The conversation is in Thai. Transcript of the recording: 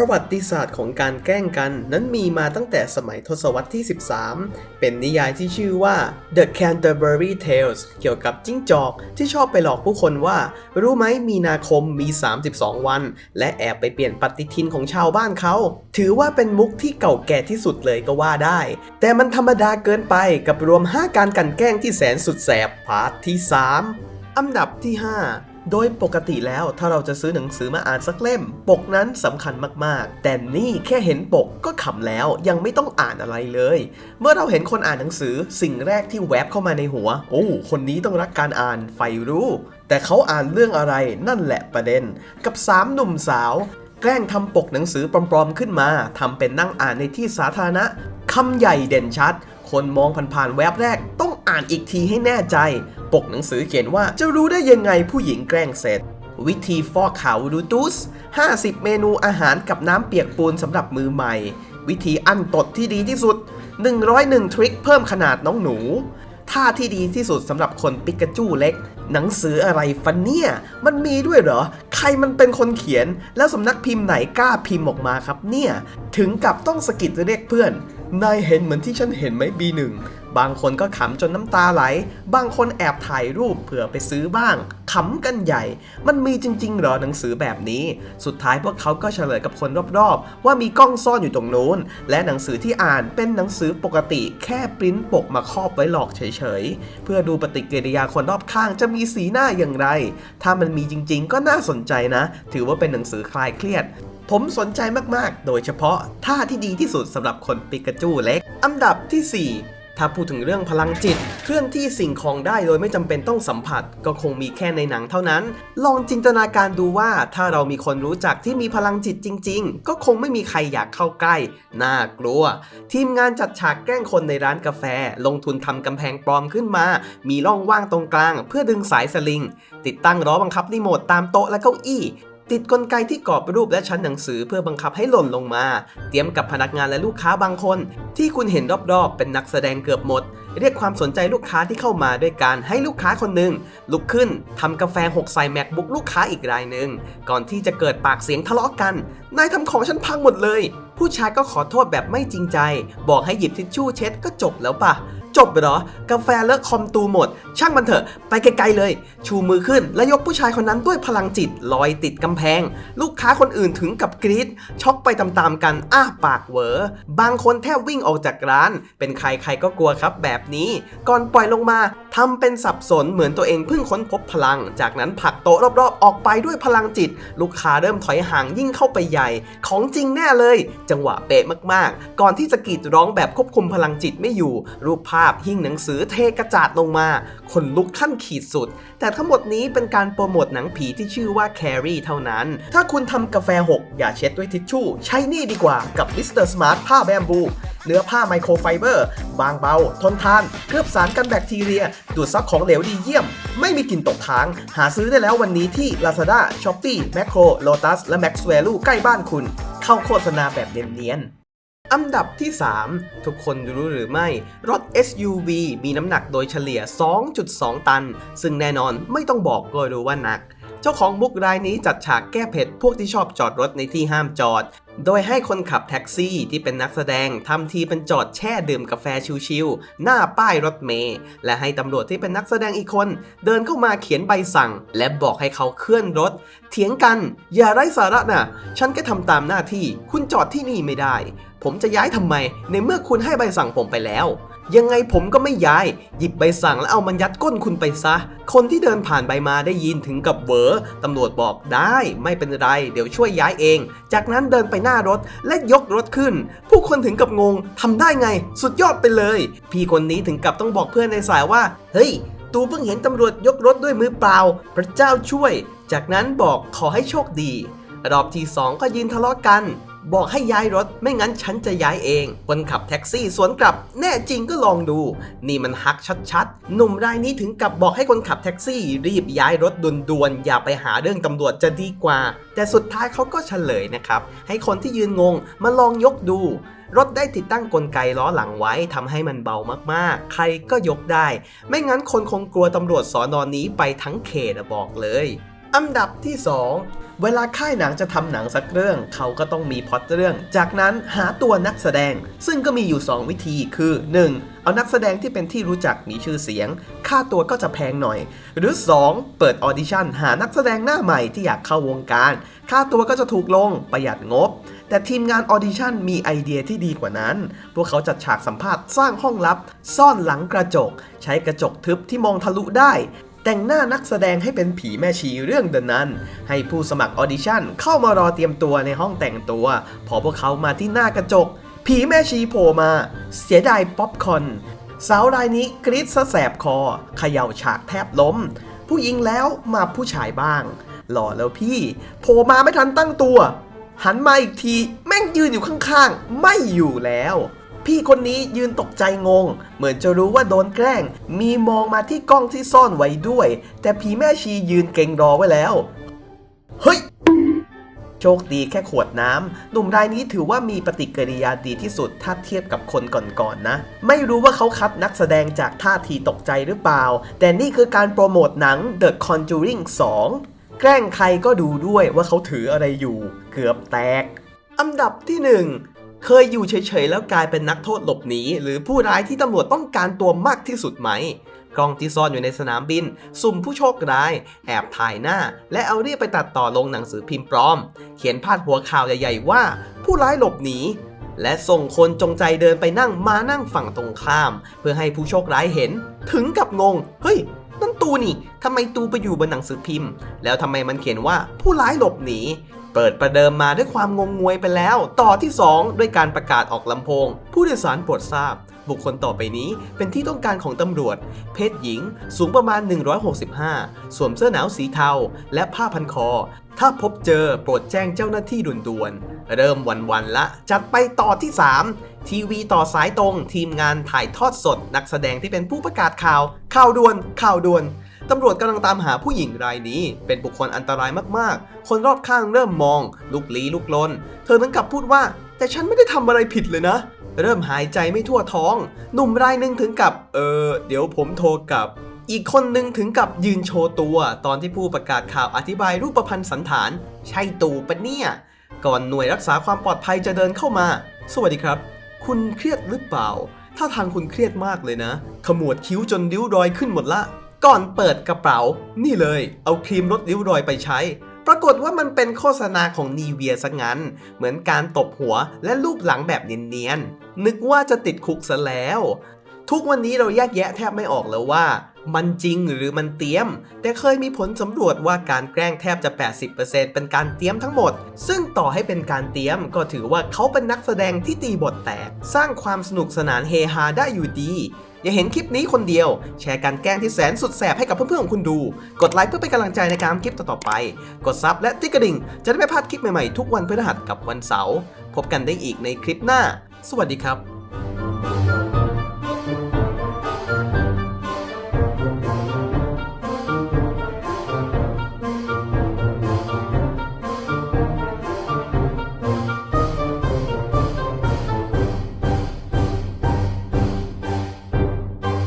ประวัติศาสตร์ของการแกล้งกันนั้นมีมาตั้งแต่สมัยทศวรรษที่ 13 เป็นนิยายที่ชื่อว่า The Canterbury Tales เกี่ยวกับจิ้งจอกที่ชอบไปหลอกผู้คนว่า รู้ไหมมีนาคมมี 32 วัน และแอบไปเปลี่ยนปฏิทินของชาวบ้านเขา ถือว่าเป็นมุกที่เก่าแก่ที่สุดเลยก็ว่าได้ แต่มันธรรมดาเกินไปกับรวม 5 การกันแกล้งที่แสนสุดแสบพาร์ทที่ 3 อันดับที่ 5 โดยปกติแล้วถ้าเราจะซื้อหนังสือมาอ่านสักเล่ม ปกนั้นสำคัญมากๆ แต่นี่แค่เห็นปกก็ขำแล้วยังไม่ต้องอ่านอะไรเลย เมื่อเราเห็นคนอ่านหนังสือสิ่งแรกที่แวบเข้ามาในหัว โอ้คนนี้ต้องรักการอ่านใฝ่รู้ แต่เขาอ่านเรื่องอะไรนั่นแหละประเด็น กับสามหนุ่มสาว แกล้งทำปกหนังสือปลอมๆขึ้นมาทำเป็นนั่งอ่านในที่สาธารณะคำใหญ่เด่นชัด คนมองผ่านๆแวบแรกต้องอ่านอีกทีให้แน่ใจ ปกหนังสือเขียนว่า จะรู้ได้ยังไงผู้หญิงแกล้งเสร็จ วิธีฟอกขาวดูตุส50 เมนูอาหารกับน้ำเปียกปูนสำหรับมือใหม่ วิธีอั้นตดที่ดีที่สุด 101 ทริคเพิ่มขนาดน้องหนูท่าที่ดีที่สุดสำหรับคนปิกาจูเล็ก หนังสืออะไรฟันเนี่ย มันมีด้วยเหรอ ใครมันเป็นคนเขียน แล้วสำนักพิมพ์ไหนกล้าพิมพ์ออกมาครับเนี่ย ถึงกับต้องสะกิดเรียกเพื่อน นายเห็นเหมือนที่ฉันเห็นไหมบีหนึ่ง บางคนก็ขำจนน้ำตาไหล บางคนแอบถ่ายรูปเผื่อไปซื้อบ้างขำกันใหญ่ มันมีจริง ๆ เหรอหนังสือแบบนี้ สุดท้ายพวกเขาก็เฉลยกับคนรอบๆ ว่ามีกล้องซ่อนอยู่ตรงนู้น และหนังสือที่อ่านเป็นหนังสือปกติแค่ปริ้นปกมาครอบไว้หลอกเฉยๆ เพื่อดูปฏิกิริยาคนรอบข้างจะมีสีหน้าอย่างไร ถ้ามันมีจริง ๆ ก็น่าสนใจนะ ถือว่าเป็นหนังสือคลายเครียดผมสนใจมาก ๆ โดยเฉพาะท่าที่ดีที่สุดสำหรับคนปิกาจูเล็ก อันดับที่ 4 ถ้าพูดถึงเรื่องพลังจิต เคลื่อนที่สิ่งของได้โดยไม่จำเป็นต้องสัมผัส ก็คงมีแค่ในหนังเท่านั้น ลองจินตนาการดูว่าถ้าเรามีคนรู้จักที่มีพลังจิตจริง ๆ ก็คงไม่มีใครอยากเข้าใกล้ น่ากลัว ทีมงานจัดฉากแกล้งคนในร้านกาแฟ ลงทุนทำกำแพงปลอมขึ้นมา มีร่องว่างตรงกลาง เพื่อดึงสายสลิง ติดตั้งล้อบังคับรีโมทตามโต๊ะและเก้าอี้ ติดกลไกที่กรอบรูปและชั้นหนังสือเพื่อบังคับให้หล่นลงมา เตรียมกับพนักงานและลูกค้าบางคน ที่คุณเห็นรอบๆ เป็นนักแสดงเกือบหมด เรียกความสนใจลูกค้าที่เข้ามาด้วยการให้ลูกค้าคนหนึ่งลุกขึ้นทำกาแฟหกใส่แมคบุ๊กลูกค้าอีกรายหนึ่งก่อนที่จะเกิดปากเสียงทะเลาะกันนายทำของฉันพังหมดเลย ผู้ชายก็ขอโทษแบบไม่จริงใจ บอกให้หยิบทิชชู่เช็ดก็จบแล้วปะ จบเหรอกาแฟเลอะคอมตูหมด ช่างมันเถอะ ไปไกลๆเลย ชูมือขึ้น และยกผู้ชายคนนั้นด้วยพลังจิตลอยติดกำแพง ลูกค้าคนอื่นถึงกับกรี๊ดช็อกไปตามๆกันอ้าปากเวอบางคนแทบวิ่งออกจากร้าน เป็นใครใครก็กลัวครับแบบนี้ ก่อนปล่อยลงมาทำเป็นสับสนเหมือนตัวเองเพิ่งค้นพบพลัง จากนั้นผลักโต๊ะรอบๆ ออกไปด้วยพลังจิต ลูกค้าเริ่มถอยห่างยิ่งเข้าไปใหญ่ ของจริงแน่เลย จังหวะเป๊ะมากๆ ก่อนที่จะกรีดร้องแบบควบคุมพลังจิตไม่อยู่ รูปภาพหิ้งหนังสือเทกระจาดลงมาขนลุกขั้นขีดสุด แต่ทั้งหมดนี้เป็นการโปรโมทหนังผีที่ชื่อว่าแครีเท่านั้น ถ้าคุณทำกาแฟหกอย่าเช็ดด้วยทิชชู่ ใช้นี่ดีกว่ากับมิสเตอร์สมาร์ทผ้าแบมบู เนื้อผ้าไมโครไฟเบอร์ บางเบา ทนทาน เคลือบสารกันแบคทีเรีย ดูดซับของเหลวดีเยี่ยม ไม่มีกลิ่นตกค้าง หาซื้อได้แล้ววันนี้ที่ Lazada, Shopee, Macro, Lotus และ Max Value ใกล้บ้านคุณ เข้าโฆษณาแบบเนียนๆ อันดับที่ 3 ทุกคนรู้หรือไม่ รถ SUV มีน้ำหนักโดยเฉลี่ย 2.2 ตัน ซึ่งแน่นอนไม่ต้องบอกก็รู้ว่าหนัก เจ้าของมุกรายนี้จัดฉากแก้เผ็ดพวกที่ชอบจอดรถในที่ห้ามจอด โดยให้คนขับแท็กซี่ที่เป็นนักแสดงทำทีเป็นจอดแช่ดื่มกาแฟชิวๆหน้าป้ายรถเมล์และให้ตำรวจที่เป็นนักแสดงอีกคน เดินเข้ามาเขียนใบสั่ง และบอกให้เขาเคลื่อนรถ เถียงกัน อย่าไร้สาระนะฉันก็ทำตามหน้าที่ คุณจอดที่นี่ไม่ได้ ผมจะย้ายทำไม ในเมื่อคุณให้ใบสั่งผมไปแล้ว ยังไงผมก็ไม่ย้าย หยิบใบสั่งแล้วเอามันยัดก้นคุณไปซะ คนที่เดินผ่านไปมาได้ยินถึงกับเวอตำรวจบอกได้ ไม่เป็นไร เดี๋ยวช่วยย้ายเอง จากนั้นเดินไปหน้ารถและยกรถขึ้น ผู้คนถึงกับงงทำได้ไง สุดยอดไปเลย พี่คนนี้ถึงกับต้องบอกเพื่อนในสายว่า เฮ้ย ตูเพิ่งเห็นตำรวจยกรถด้วยมือเปล่า พระเจ้าช่วย จากนั้นบอกขอให้โชคดี รอบที่สองก็ยืนทะเลาะกัน บอกให้ย้ายรถไม่งั้นฉันจะย้ายเอง คนขับแท็กซี่สวนกลับ แน่จริงก็ลองดู นี่มันฮักชัดๆ หนุ่มรายนี้ถึงกับบอกให้คนขับแท็กซี่รีบย้ายรถด่วนๆ อย่าไปหาเรื่องตำรวจจะดีกว่า แต่สุดท้ายเขาก็เฉลยนะครับ ให้คนที่ยืนงงมาลองยกดู รถได้ติดตั้งกลไกล้อหลังไว้ทำให้มันเบามากๆ ใครก็ยกได้ ไม่งั้นคนคงกลัวตำรวจสอนอนนี้ไปทั้งเขตอะบอกเลย อันดับที่ 2 เวลาค่ายหนังจะทำหนังสักเรื่อง เขาก็ต้องมีพล็อตเรื่อง จากนั้นหาตัวนักแสดง ซึ่งก็มีอยู่ 2 วิธีคือ 1. เอานักแสดงที่เป็นที่รู้จักมีชื่อเสียง ค่าตัวก็จะแพงหน่อย หรือ 2. เปิดออดิชั่นหานักแสดงหน้าใหม่ที่อยากเข้าวงการ ค่าตัวก็จะถูกลงประหยัดงบ แต่ทีมงานออดิชั่นมีไอเดียที่ดีกว่านั้น พวกเขาจัดฉากสัมภาษณ์สร้างห้องลับ ซ่อนหลังกระจก ใช้กระจกทึบที่มองทะลุได้ แต่งหน้านักแสดงให้เป็นผีแม่ชีเรื่องเดินนั้นให้ผู้สมัครออดิชั่นเข้ามารอเตรียมตัวในห้องแต่งตัว พอพวกเขามาที่หน้ากระจก ผีแม่ชีโผล่มา เสียดายป๊อปคอนสาวรายนี้กรี๊ดซะแสบคอเขย่าฉากแทบล้ม ผู้หญิงแล้วมาผู้ชายบ้าง หล่อแล้วพี่โผล่มาไม่ทันตั้งตัว หันมาอีกทีแม่งยืนอยู่ข้างๆ ไม่อยู่แล้ว พี่คนนี้ยืนตกใจงง เหมือนจะรู้ว่าโดนแกล้ง มีมองมาที่กล้องที่ซ่อนไว้ด้วย แต่ผีแม่ชียืนเก่งรอไว้แล้ว เฮ้ย โชคดีแค่ขวดน้ำหนุ่มรายนี้ถือว่ามีปฏิกิริยาดีที่สุดถ้าเทียบกับคนก่อนๆนนะ ไม่รู้ว่าเขาคัดนักแสดงจากท่าทีตกใจหรือเปล่า แต่นี่คือการโปรโมทหนัง The Conjuring 2 แกล้งใครก็ดูด้วยว่าเขาถืออะไรอยู่ เกือบแตก อันดับที่ 1 เคยอยู่เฉยๆแล้วกลายเป็นนักโทษหลบหนี หรือผู้ร้ายที่ตำรวจต้องการตัวมากที่สุดไหมกล้องที่ซ่อนอยู่ในสนามบิน สุ่มผู้โชคร้าย แอบถ่ายหน้า และเอาเรียบไปตัดต่อลงหนังสือพิมพ์ปลอม เขียนพาดหัวข่าวใหญ่ๆว่า ผู้ร้ายหลบหนี และส่งคนจงใจเดินไปนั่งมานั่งฝั่งตรงข้าม เพื่อให้ผู้โชคร้ายเห็น ถึงกับงง เฮ้ยนั่นตูนี่ทำไมตูไปอยู่บนหนังสือพิมพ์ แล้วทำไมมันเขียนว่าผู้ร้ายหลบหนี เปิดประเดิมมาด้วยความงงงวยไปแล้ว ต่อที่ 2 ด้วยการประกาศออกลำโพง ผู้โดยสารโปรดทราบ บุคคลต่อไปนี้เป็นที่ต้องการของตำรวจ เพศหญิง สูงประมาณ 165 สวมเสื้อหนาวสีเทา และผ้าพันคอ ถ้าพบเจอโปรดแจ้งเจ้าหน้าที่ด่วนๆเริ่มวันๆละ จัดไปต่อที่ 3 ทีวีต่อสายตรง ทีมงานถ่ายทอดสด นักแสดงที่เป็นผู้ประกาศข่าวข่าวด่วนข่าวด่วน ตำรวจกำลังตามหาผู้หญิงรายนี้ เป็นบุคคลอันตรายมากๆ คนรอบข้างเริ่มมอง ลุกลี้ลุกลน เธอถึงกับพูดว่า แต่ฉันไม่ได้ทำอะไรผิดเลยนะ เริ่มหายใจไม่ทั่วท้อง หนุ่มรายหนึ่งถึงกับ เออ เดี๋ยวผมโทรกลับอีกคนหนึ่งถึงกับยืนโชว์ตัว ตอนที่ผู้ประกาศข่าวอธิบายรูปพันธ์สันฐาน ใช่ตู่ปะเนี่ย ก่อนหน่วยรักษาความปลอดภัยจะเดินเข้ามา สวัสดีครับ คุณเครียดหรือเปล่า ถ้าทางคุณเครียดมากเลยนะ ขมวดคิ้วจนริ้วรอยขึ้นหมดละ ก่อนเปิดกระเป๋า นี่เลย เอาครีมลดริ้วรอยไปใช้ ปรากฏว่ามันเป็นโฆษณาของนีเวียซะงั้น เหมือนการตบหัวและรูปหลังแบบเนียนๆ นึกว่าจะติดคุกซะแล้ว ทุกวันนี้เราแยกแยะแทบไม่ออกแล้วว่า มันจริงหรือมันเตรียม แต่เคยมีผลสำรวจว่าการแกล้งแทบจะ 80%เป็นการเตรียมทั้งหมด ซึ่งต่อให้เป็นการเตรียมก็ถือว่าเขาเป็นนักแสดงที่ตีบทแตก สร้างความสนุกสนานเฮฮาได้อยู่ดี อย่าเห็นคลิปนี้คนเดียว แชร์การแกล้งที่แสนสุดแสบให้กับเพื่อนๆของคุณดู กดไลค์เพื่อเป็นกำลังใจในการทำคลิปต่อๆไป กดซับและติ๊กกระดิ่ง จะได้ไม่พลาดคลิปใหม่ๆทุกวันพฤหัสกับวันเสาร์พบกันได้อีกในคลิปหน้า สวัสดีครับ